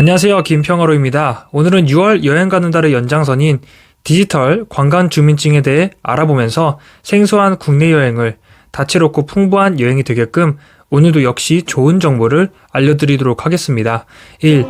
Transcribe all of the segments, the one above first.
안녕하세요. 김평화로입니다. 오늘은 6월 여행 가는 달의 연장선인 디지털 관광 주민증에 대해 알아보면서 생소한 국내 여행을 다채롭고 풍부한 여행이 되게끔 오늘도 역시 좋은 정보를 알려드리도록 하겠습니다. 1.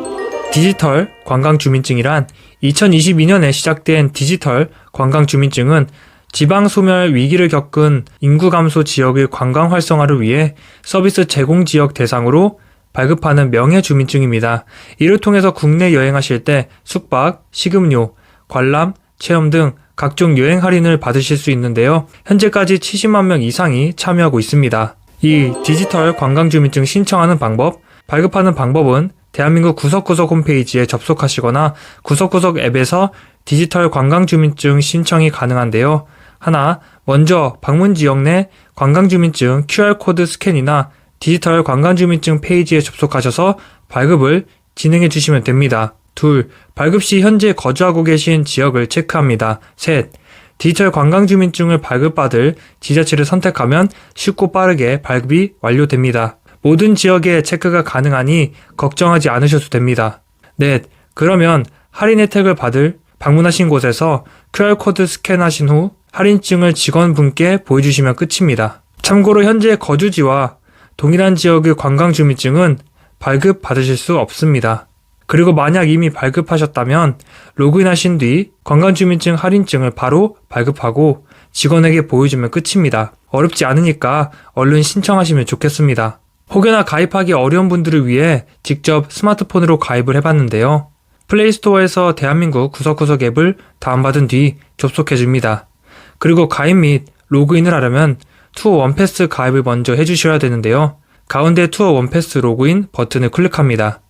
디지털 관광 주민증이란 2022년에 시작된 디지털 관광 주민증은 지방 소멸 위기를 겪은 인구 감소 지역의 관광 활성화를 위해 서비스 제공 지역 대상으로 발급하는 명예 주민증입니다. 이를 통해서 국내 여행하실 때 숙박, 식음료, 관람, 체험 등 각종 여행 할인을 받으실 수 있는데요. 현재까지 70만 명 이상이 참여하고 있습니다. 이 디지털 관광주민증 신청하는 방법, 발급하는 방법은 대한민국 구석구석 홈페이지에 접속하시거나 구석구석 앱에서 디지털 관광주민증 신청이 가능한데요. 하나, 먼저 방문 지역 내 관광주민증 QR코드 스캔이나 디지털 관광주민증 페이지에 접속하셔서 발급을 진행해 주시면 됩니다. 둘, 발급 시 현재 거주하고 계신 지역을 체크합니다. 셋, 디지털 관광주민증을 발급받을 지자체를 선택하면 쉽고 빠르게 발급이 완료됩니다. 모든 지역에 체크가 가능하니 걱정하지 않으셔도 됩니다. 넷, 그러면 할인 혜택을 받을 방문하신 곳에서 QR코드 스캔하신 후 할인증을 직원분께 보여주시면 끝입니다. 참고로 현재 거주지와 동일한 지역의 관광주민증은 발급 받으실 수 없습니다. 그리고 만약 이미 발급하셨다면 로그인하신 뒤 관광주민증 할인증을 바로 발급하고 직원에게 보여주면 끝입니다. 어렵지 않으니까 얼른 신청하시면 좋겠습니다. 혹여나 가입하기 어려운 분들을 위해 직접 스마트폰으로 가입을 해봤는데요. 플레이스토어에서 대한민국 구석구석 앱을 다운받은 뒤 접속해줍니다. 그리고 가입 및 로그인을 하려면 투어 원패스 가입을 먼저 해주셔야 되는데요. 가운데 투어 원패스 로그인 버튼을 클릭합니다.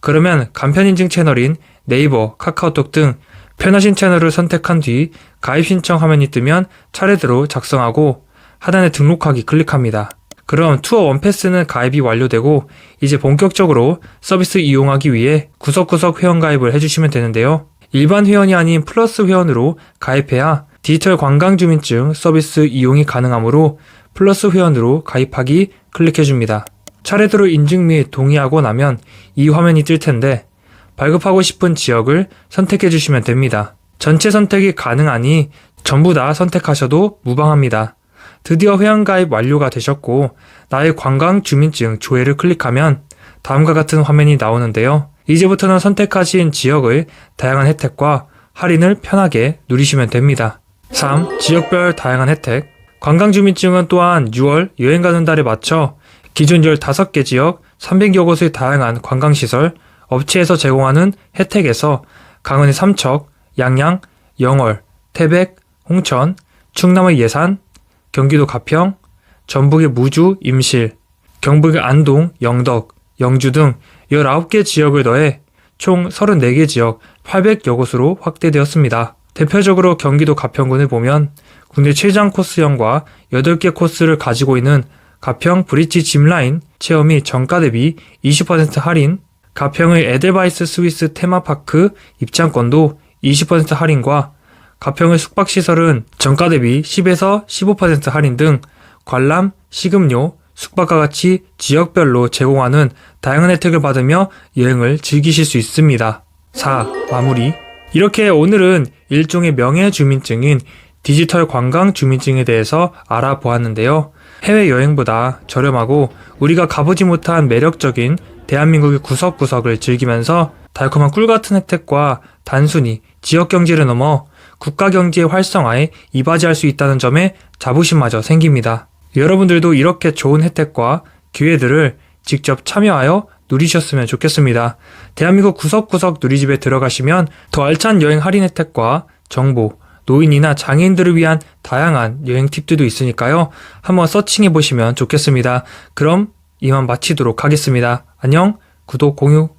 그러면 간편인증 채널인 네이버, 카카오톡 등 편하신 채널을 선택한 뒤 가입 신청 화면이 뜨면 차례대로 작성하고 하단에 등록하기 클릭합니다. 그럼 투어 원패스는 가입이 완료되고 이제 본격적으로 서비스 이용하기 위해 구석구석 회원 가입을 해주시면 되는데요. 일반 회원이 아닌 플러스 회원으로 가입해야 디지털 관광주민증 서비스 이용이 가능하므로 플러스 회원으로 가입하기 클릭해줍니다. 차례대로 인증 및 동의하고 나면 이 화면이 뜰 텐데 발급하고 싶은 지역을 선택해 주시면 됩니다. 전체 선택이 가능하니 전부 다 선택하셔도 무방합니다. 드디어 회원가입 완료가 되셨고 나의 관광 주민증 조회를 클릭하면 다음과 같은 화면이 나오는데요. 이제부터는 선택하신 지역의 다양한 혜택과 할인을 편하게 누리시면 됩니다. 3. 지역별 다양한 혜택 관광주민증은 또한 6월 여행 가는 달에 맞춰 기존 15개 지역 300여 곳의 다양한 관광시설, 업체에서 제공하는 혜택에서 강원의 삼척, 양양, 영월, 태백, 홍천, 충남의 예산, 경기도 가평, 전북의 무주, 임실, 경북의 안동, 영덕, 영주 등 19개 지역을 더해 총 34개 지역 800여 곳으로 확대되었습니다. 대표적으로 경기도 가평군을 보면 국내 최장 코스형과 8개 코스를 가지고 있는 가평 브릿지 짚라인 체험이 정가 대비 20% 할인, 가평의 에델바이스 스위스 테마파크 입장권도 20% 할인과 가평의 숙박시설은 정가 대비 10에서 15% 할인 등 관람, 식음료, 숙박과 같이 지역별로 제공하는 다양한 혜택을 받으며 여행을 즐기실 수 있습니다. 4. 마무리 이렇게 오늘은 일종의 명예 주민증인 디지털 관광 주민증에 대해서 알아보았는데요. 해외여행보다 저렴하고 우리가 가보지 못한 매력적인 대한민국의 구석구석을 즐기면서 달콤한 꿀 같은 혜택과 단순히 지역 경제를 넘어 국가 경제의 활성화에 이바지할 수 있다는 점에 자부심마저 생깁니다. 여러분들도 이렇게 좋은 혜택과 기회들을 직접 참여하여 누리셨으면 좋겠습니다. 대한민국 구석구석 누리집에 들어가시면 더 알찬 여행 할인 혜택과 정보, 노인이나 장애인들을 위한 다양한 여행 팁들도 있으니까요. 한번 서칭해 보시면 좋겠습니다. 그럼 이만 마치도록 하겠습니다. 안녕, 구독, 공유